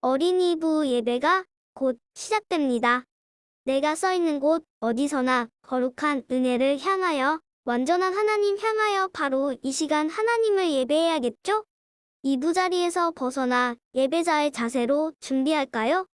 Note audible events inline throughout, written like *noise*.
어린이부 예배가 곧 시작됩니다. 내가 서 있는 곳 어디서나 거룩한 은혜를 향하여 완전한 하나님 향하여 바로 이 시간 하나님을 예배해야겠죠? 이부 자리에서 벗어나 예배자의 자세로 준비할까요?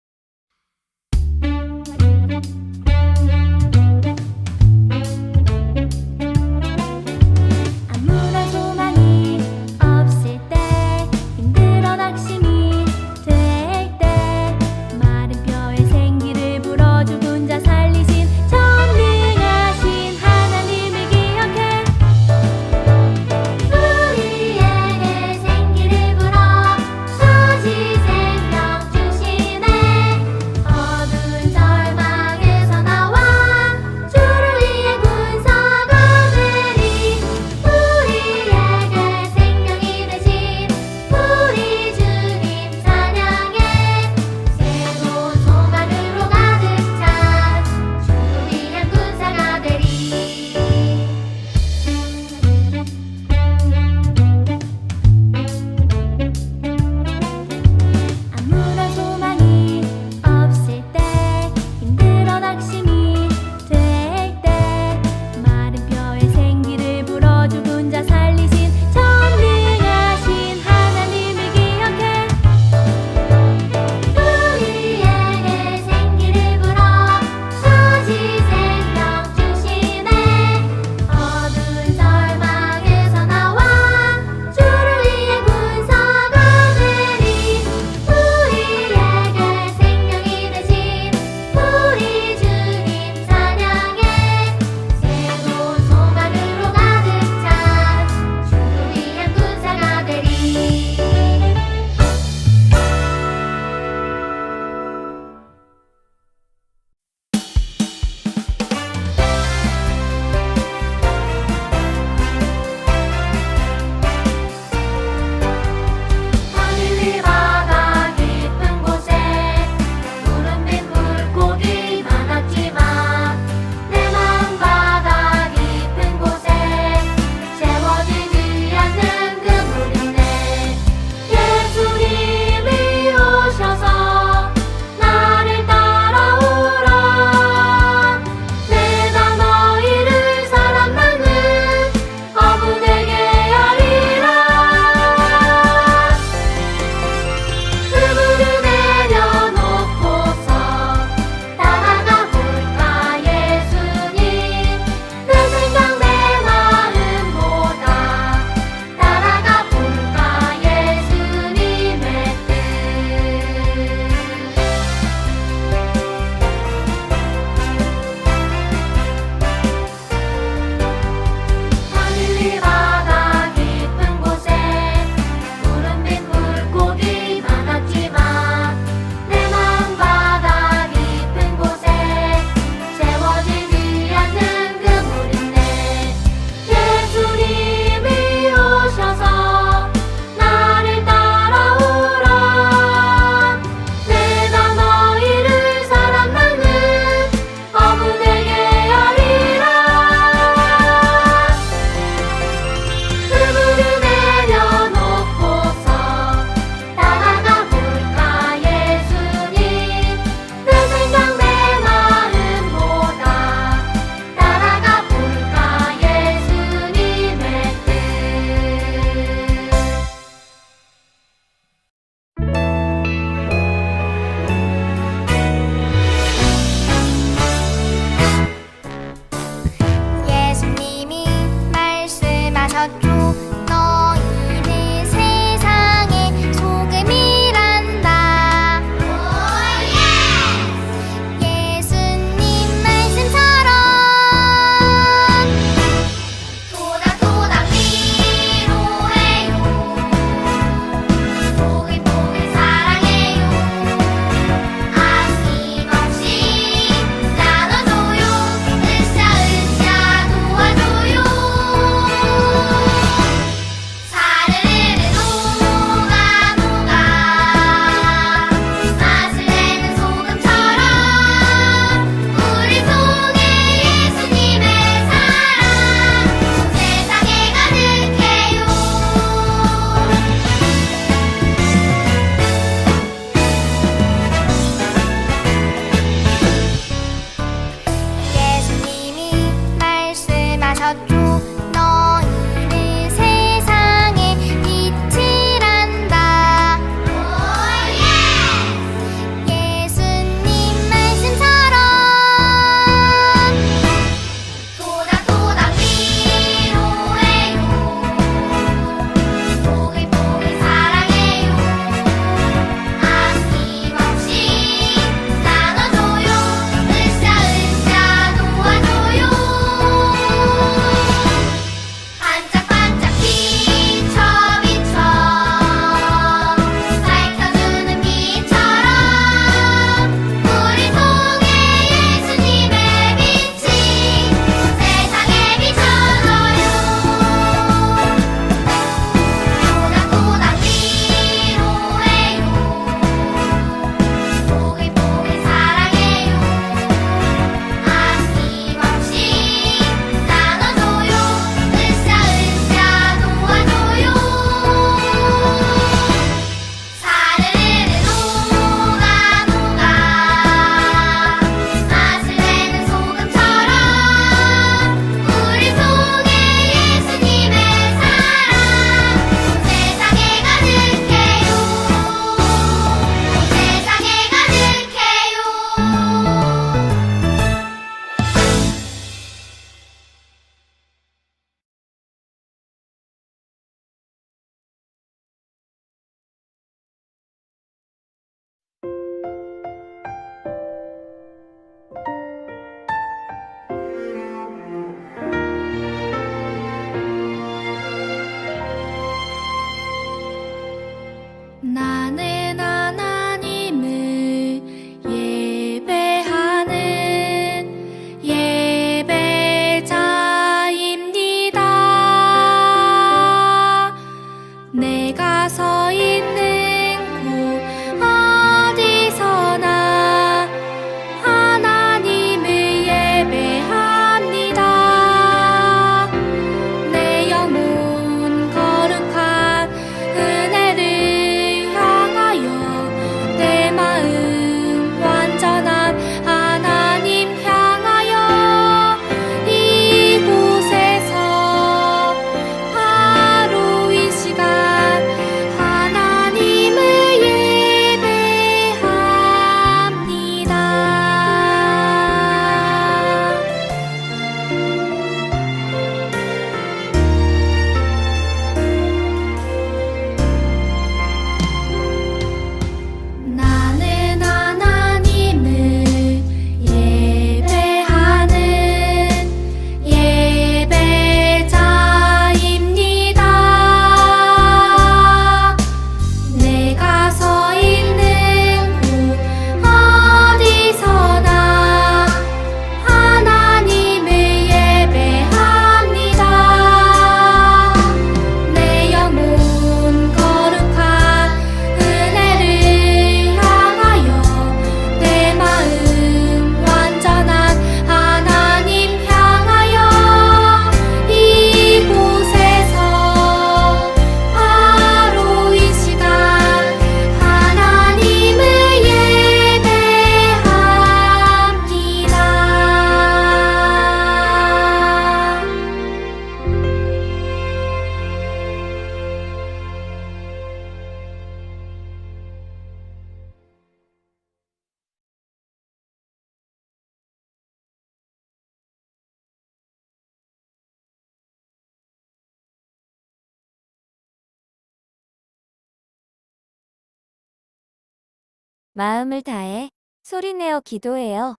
마음을 다해 소리내어 기도해요.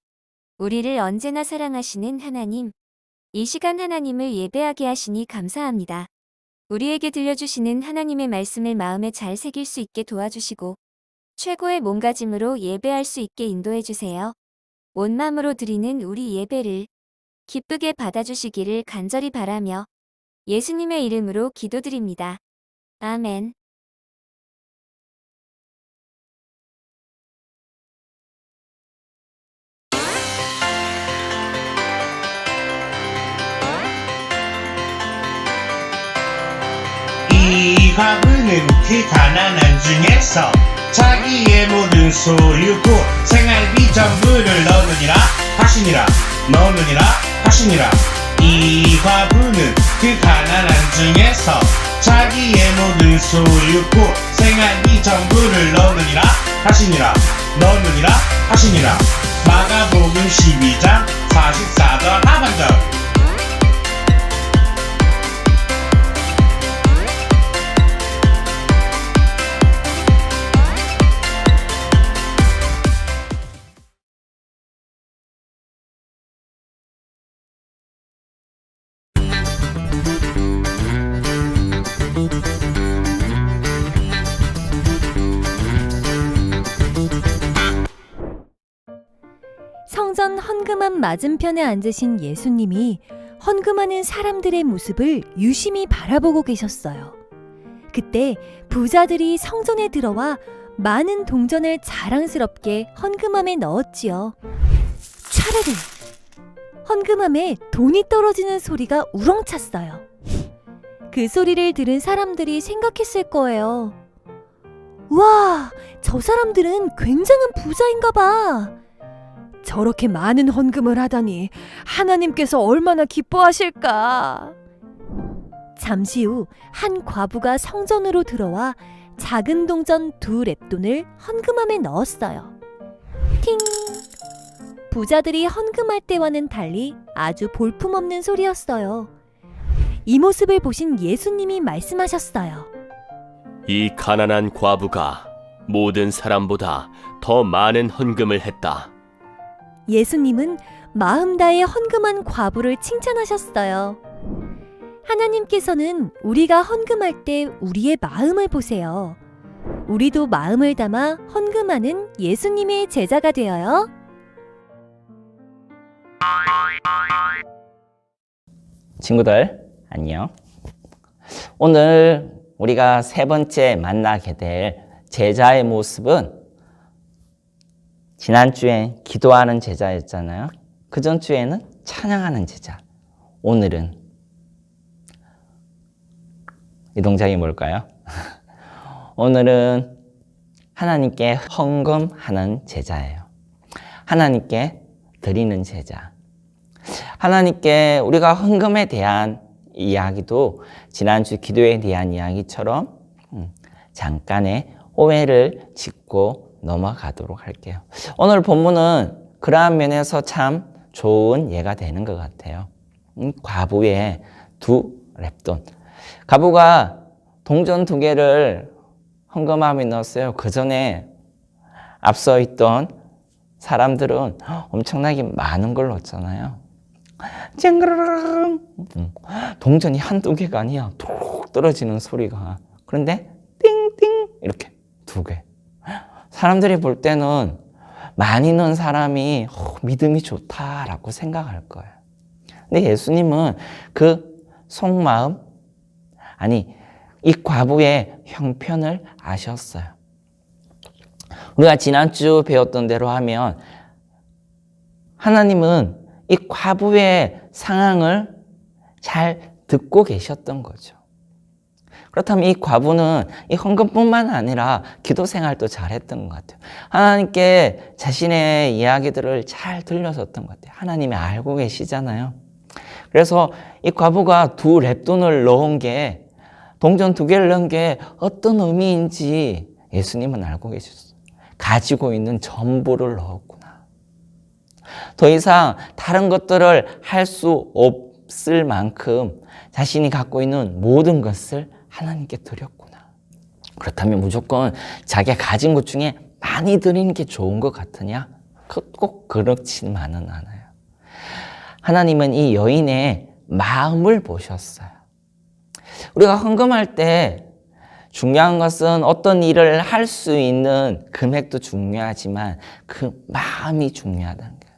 우리를 언제나 사랑하시는 하나님. 이 시간 하나님을 예배하게 하시니 감사합니다. 우리에게 들려주시는 하나님의 말씀을 마음에 잘 새길 수 있게 도와주시고 최고의 몸가짐으로 예배할 수 있게 인도해 주세요. 온 마음으로 드리는 우리 예배를 기쁘게 받아주시기를 간절히 바라며 예수님의 이름으로 기도드립니다. 아멘. 이 과부는 그 가난한 중에서 자기의 모든 소유고 생활비 전부를 넣느니라 하시니라 넣느니라 하시니라. 이 과부는 그 가난한 중에서 자기의 모든 소유고 생활비 전부를 넣느니라 하시니라 넣느니라 하시니라. 마가복음 12장 44절 하반절 헌금함 맞은편에 앉으신 예수님이 헌금하는 사람들의 모습을 유심히 바라보고 계셨어요. 그때 부자들이 성전에 들어와 많은 동전을 자랑스럽게 헌금함에 넣었지요. 차르르! 헌금함에 돈이 떨어지는 소리가 우렁찼어요. 그 소리를 들은 사람들이 생각했을 거예요. 와, 저 사람들은 굉장한 부자인가 봐. 저렇게 많은 헌금을 하다니 하나님께서 얼마나 기뻐하실까. 잠시 후 한 과부가 성전으로 들어와 작은 동전 두 랩돈을 헌금함에 넣었어요. 팅! 부자들이 헌금할 때와는 달리 아주 볼품없는 소리였어요. 이 모습을 보신 예수님이 말씀하셨어요. 이 가난한 과부가 모든 사람보다 더 많은 헌금을 했다. 예수님은 마음 다해 헌금한 과부를 칭찬하셨어요. 하나님께서는 우리가 헌금할 때 우리의 마음을 보세요. 우리도 마음을 담아 헌금하는 예수님의 제자가 되어요. 친구들, 안녕. 오늘 우리가 세 번째 만나게 될 제자의 모습은 지난주엔 기도하는 제자였잖아요. 그 전주에는 찬양하는 제자. 오늘은 이 동작이 뭘까요? *laughs* 오늘은 하나님께 헌금하는 제자예요. 하나님께 드리는 제자. 하나님께 우리가 헌금에 대한 이야기도 지난주 기도에 대한 이야기처럼 음, 잠깐의 오해를 짚고 넘어가도록 할게요. 오늘 본문은 그러한 면에서 참 좋은 예가 되는 것 같아요. 음, 과부의 두 랩돈. 과부가 동전 두 개를 헌금함에 넣었어요. 그 전에 앞서 있던 사람들은 엄청나게 많은 걸 넣었잖아요. 쨍그르릉 음, 동전이 한두 개가 아니야 톡 떨어지는 소리가 그런데 띵띵 이렇게 두 개 사람들이 볼 때는 많이 넣은 사람이 어, 믿음이 좋다라고 생각할 거예요 근데 예수님은 그 속마음 아니 이 과부의 형편을 아셨어요 우리가 지난주 배웠던 대로 하면 하나님은 이 과부의 상황을 잘 듣고 계셨던 거죠. 그렇다면 이 과부는 이 헌금뿐만 아니라 기도 생활도 잘했던 것 같아요. 하나님께 자신의 이야기들을 잘 들려줬던 것 같아요. 하나님이 알고 계시잖아요. 그래서 이 과부가 두 랩돈을 넣은 게 동전 두 개를 넣은 게 어떤 의미인지 예수님은 알고 계셨어요. 가지고 있는 전부를 넣었구나. 더 이상 다른 것들을 할 수 없을 만큼 자신이 갖고 있는 모든 것을 하나님께 드렸구나. 그렇다면 무조건 자기가 가진 것 중에 많이 드리는 게 좋은 것 같으냐? 그- 꼭 그렇지만은 않아요. 하나님은 이 여인의 마음을 보셨어요. 우리가 헌금할 때 중요한 것은 어떤 일을 할 수 있는 금액도 중요하지만 그 마음이 중요하다는 거예요.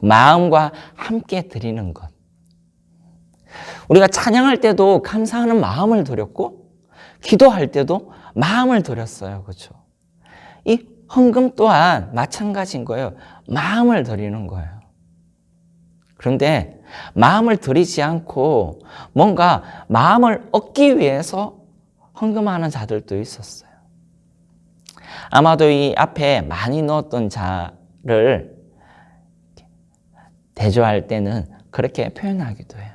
마음과 함께 드리는 것. 우리가 찬양할 때도 감사하는 마음을 드렸고, 기도할 때도 마음을 드렸어요. 그렇죠? 이 헌금 또한 마찬가지인 거예요. 마음을 드리는 거예요. 그런데 마음을 드리지 않고 뭔가 마음을 얻기 위해서 헌금하는 자들도 있었어요. 아마도 이 앞에 많이 넣었던 자를 대조할 때는 그렇게 표현하기도 해요.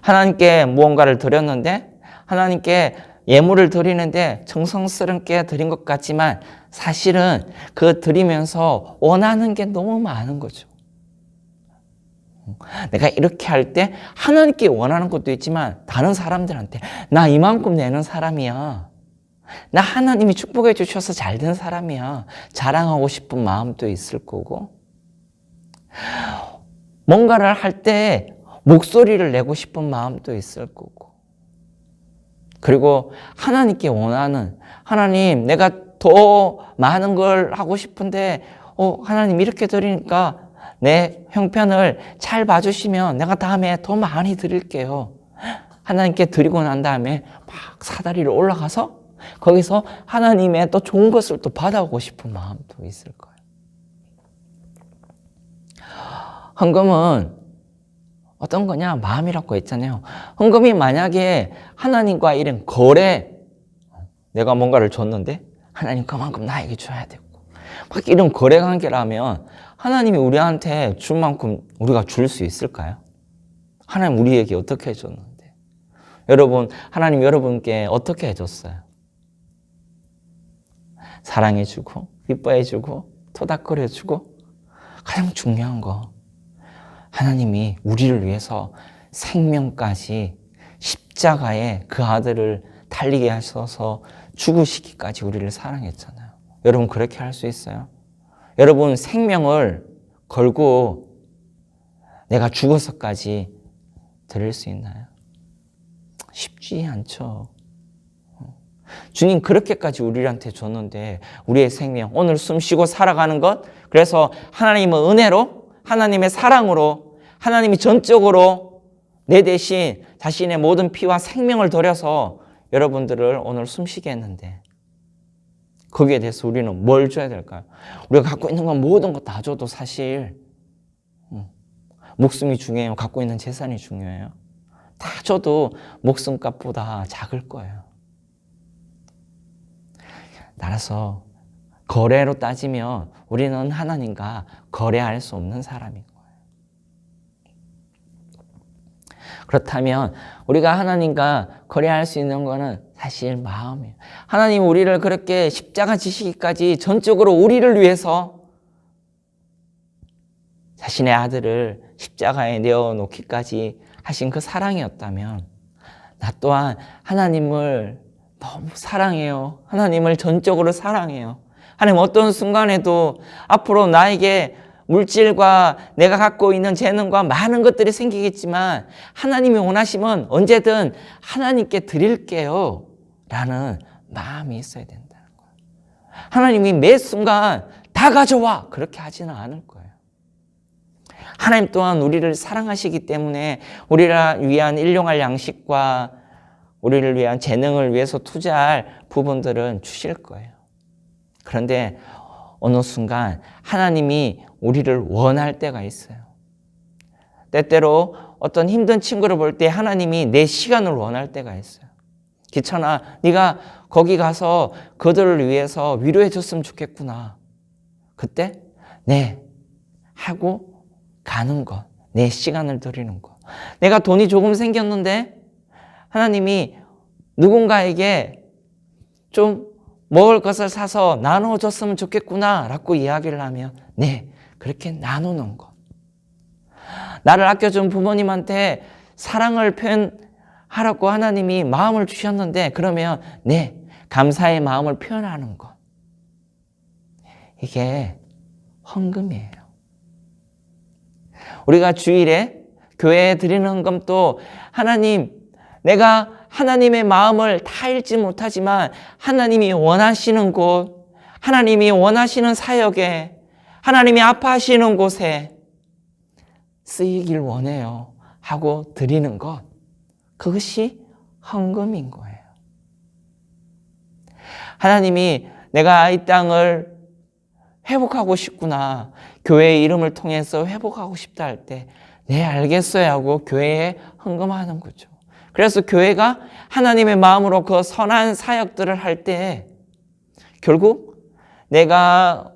하나님께 무언가를 드렸는데 하나님께 예물을 드리는데 정성스럽게 드린 것 같지만 사실은 그 드리면서 원하는 게 너무 많은 거죠. 내가 이렇게 할 때 하나님께 원하는 것도 있지만 다른 사람들한테 나 이만큼 내는 사람이야. 나 하나님이 축복해 주셔서 잘 된 사람이야. 자랑하고 싶은 마음도 있을 거고. 뭔가를 할 때 목소리를 내고 싶은 마음도 있을 거고. 그리고 하나님께 원하는 하나님 내가 더 많은 걸 하고 싶은데 어 하나님 이렇게 드리니까 내 형편을 잘 봐주시면 내가 다음에 더 많이 드릴게요. 하나님께 드리고 난 다음에 막 사다리를 올라가서 거기서 하나님의 또 좋은 것을 또 받아오고 싶은 마음도 있을 거예요. 헌금은 어떤 거냐? 마음이라고 했잖아요. 헌금이 만약에 하나님과 이런 거래, 내가 뭔가를 줬는데 하나님 그만큼 나에게 줘야 되고, 막 이런 거래 관계라면 하나님이 우리한테 줄 만큼 우리가 줄 수 있을까요? 하나님 우리에게 어떻게 해줬는데? 여러분, 하나님 여러분께 어떻게 해줬어요? 사랑해주고, 이뻐해주고, 토닥거려주고, 가장 중요한 거. 하나님이 우리를 위해서 생명까지 십자가에 그 아들을 달리게 하셔서 죽으시기까지 우리를 사랑했잖아요. 여러분, 그렇게 할 수 있어요? 여러분, 생명을 걸고 내가 죽어서까지 드릴 수 있나요? 쉽지 않죠. 주님 그렇게까지 우리한테 줬는데 우리의 생명 오늘 숨 쉬고 살아가는 것 그래서 하나님의 은혜로 하나님의 사랑으로 하나님이 전적으로 내 대신 자신의 모든 피와 생명을 들여서 여러분들을 오늘 숨쉬게 했는데 거기에 대해서 우리는 뭘 줘야 될까요? 우리가 갖고 있는 건 모든 거다 줘도 사실 음, 목숨이 중요해요. 갖고 있는 재산이 중요해요. 다 줘도 목숨값보다 작을 거예요. 따라서 거래로 따지면 우리는 하나님과 거래할 수 없는 사람인 거예요. 그렇다면 우리가 하나님과 거래할 수 있는 거는 사실 마음이에요. 하나님 우리를 그렇게 십자가 지시기까지 전적으로 우리를 위해서 자신의 아들을 십자가에 내어 놓기까지 하신 그 사랑이었다면 나 또한 하나님을 너무 사랑해요. 하나님을 전적으로 사랑해요. 하나님 어떤 순간에도 앞으로 나에게 물질과 내가 갖고 있는 재능과 많은 것들이 생기겠지만 하나님이 원하시면 언제든 하나님께 드릴게요. 라는 마음이 있어야 된다는 거예요. 하나님이 매 순간 다 가져와! 그렇게 하지는 않을 거예요. 하나님 또한 우리를 사랑하시기 때문에 우리를 위한 일용할 양식과 우리를 위한 재능을 위해서 투자할 부분들은 주실 거예요. 그런데 어느 순간 하나님이 우리를 원할 때가 있어요. 때때로 어떤 힘든 친구를 볼 때 하나님이 내 시간을 원할 때가 있어요. 기천아, 네가 거기 가서 그들을 위해서 위로해 줬으면 좋겠구나. 그때 네 하고 가는 것, 내 시간을 드리는 것. 내가 돈이 조금 생겼는데 하나님이 누군가에게 좀 먹을 것을 사서 나눠줬으면 좋겠구나 라고 이야기를 하면 네 그렇게 나누는 것 나를 아껴준 부모님한테 사랑을 표현하라고 하나님이 마음을 주셨는데 그러면 네 감사의 마음을 표현하는 것 이게 헌금이에요. 우리가 주일에 교회에 드리는 헌금도 하나님, 내가 하나님의 마음을 다 읽지 못하지만 하나님이 원하시는 곳, 하나님이 원하시는 사역에, 하나님이 아파하시는 곳에 쓰이길 원해요. 하고 드리는 것. 그것이 헌금인 거예요. 하나님이 내가 이 땅을 회복하고 싶구나. 교회의 이름을 통해서 회복하고 싶다 할 때, 네, 알겠어요. 하고 교회에 헌금하는 거죠. 그래서 교회가 하나님의 마음으로 그 선한 사역들을 할 때, 결국 내가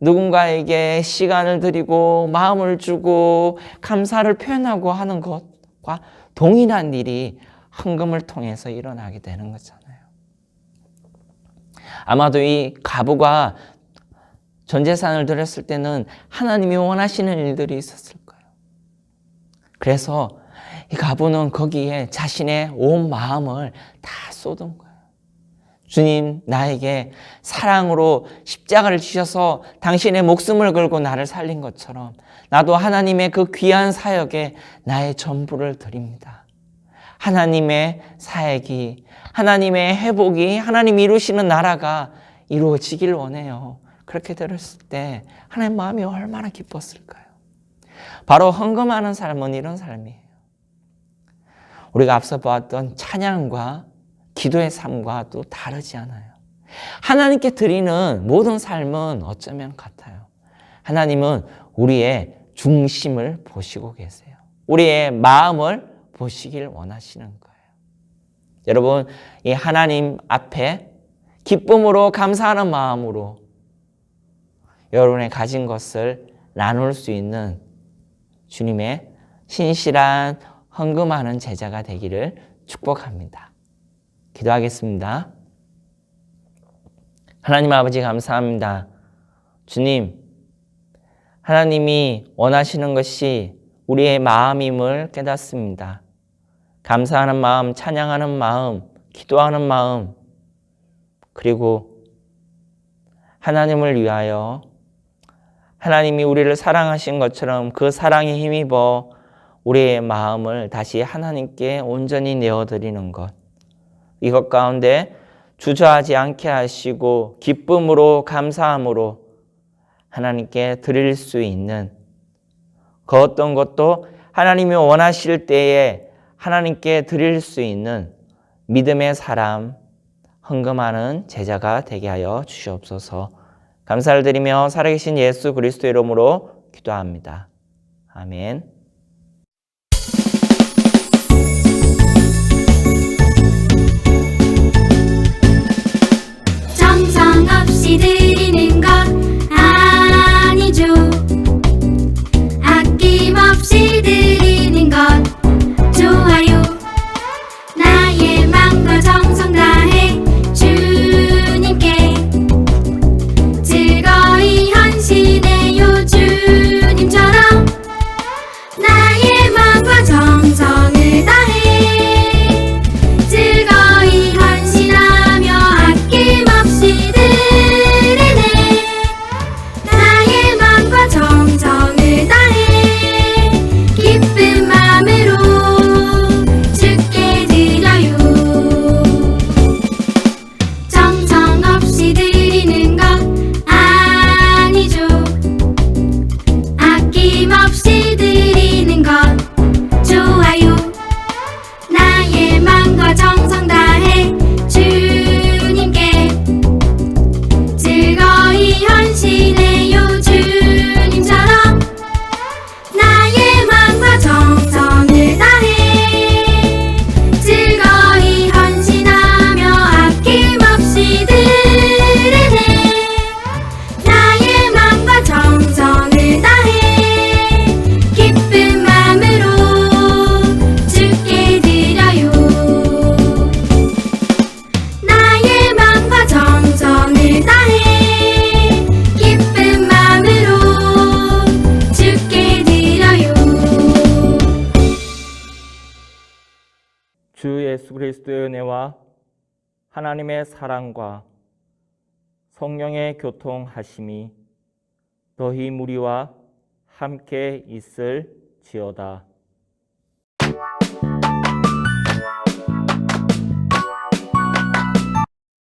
누군가에게 시간을 드리고 마음을 주고 감사를 표현하고 하는 것과 동일한 일이 헌금을 통해서 일어나게 되는 거잖아요. 아마도 이 가부가 전 재산을 드렸을 때는 하나님이 원하시는 일들이 있었을 거예요. 그래서 이 가부는 거기에 자신의 온 마음을 다 쏟은 거예요. 주님, 나에게 사랑으로 십자가를 지셔서 당신의 목숨을 걸고 나를 살린 것처럼 나도 하나님의 그 귀한 사역에 나의 전부를 드립니다. 하나님의 사역이, 하나님의 회복이, 하나님 이루시는 나라가 이루어지길 원해요. 그렇게 들었을 때 하나님 마음이 얼마나 기뻤을까요? 바로 헌금하는 삶은 이런 삶이에요. 우리가 앞서 보았던 찬양과 기도의 삶과 또 다르지 않아요. 하나님께 드리는 모든 삶은 어쩌면 같아요. 하나님은 우리의 중심을 보시고 계세요. 우리의 마음을 보시길 원하시는 거예요. 여러분, 이 하나님 앞에 기쁨으로 감사하는 마음으로 여러분의 가진 것을 나눌 수 있는 주님의 신실한 헌금하는 제자가 되기를 축복합니다. 기도하겠습니다. 하나님 아버지 감사합니다. 주님, 하나님이 원하시는 것이 우리의 마음임을 깨닫습니다. 감사하는 마음, 찬양하는 마음, 기도하는 마음, 그리고 하나님을 위하여 하나님이 우리를 사랑하신 것처럼 그 사랑에 힘입어 우리의 마음을 다시 하나님께 온전히 내어드리는 것. 이것 가운데 주저하지 않게 하시고 기쁨으로 감사함으로 하나님께 드릴 수 있는 그 어떤 것도 하나님이 원하실 때에 하나님께 드릴 수 있는 믿음의 사람, 헌금하는 제자가 되게 하여 주시옵소서. 감사를 드리며 살아계신 예수 그리스도 이름으로 기도합니다. 아멘. 없이 드리는 하나님의 사랑과 성령의 교통하심이 너희 무리와 함께 있을지어다.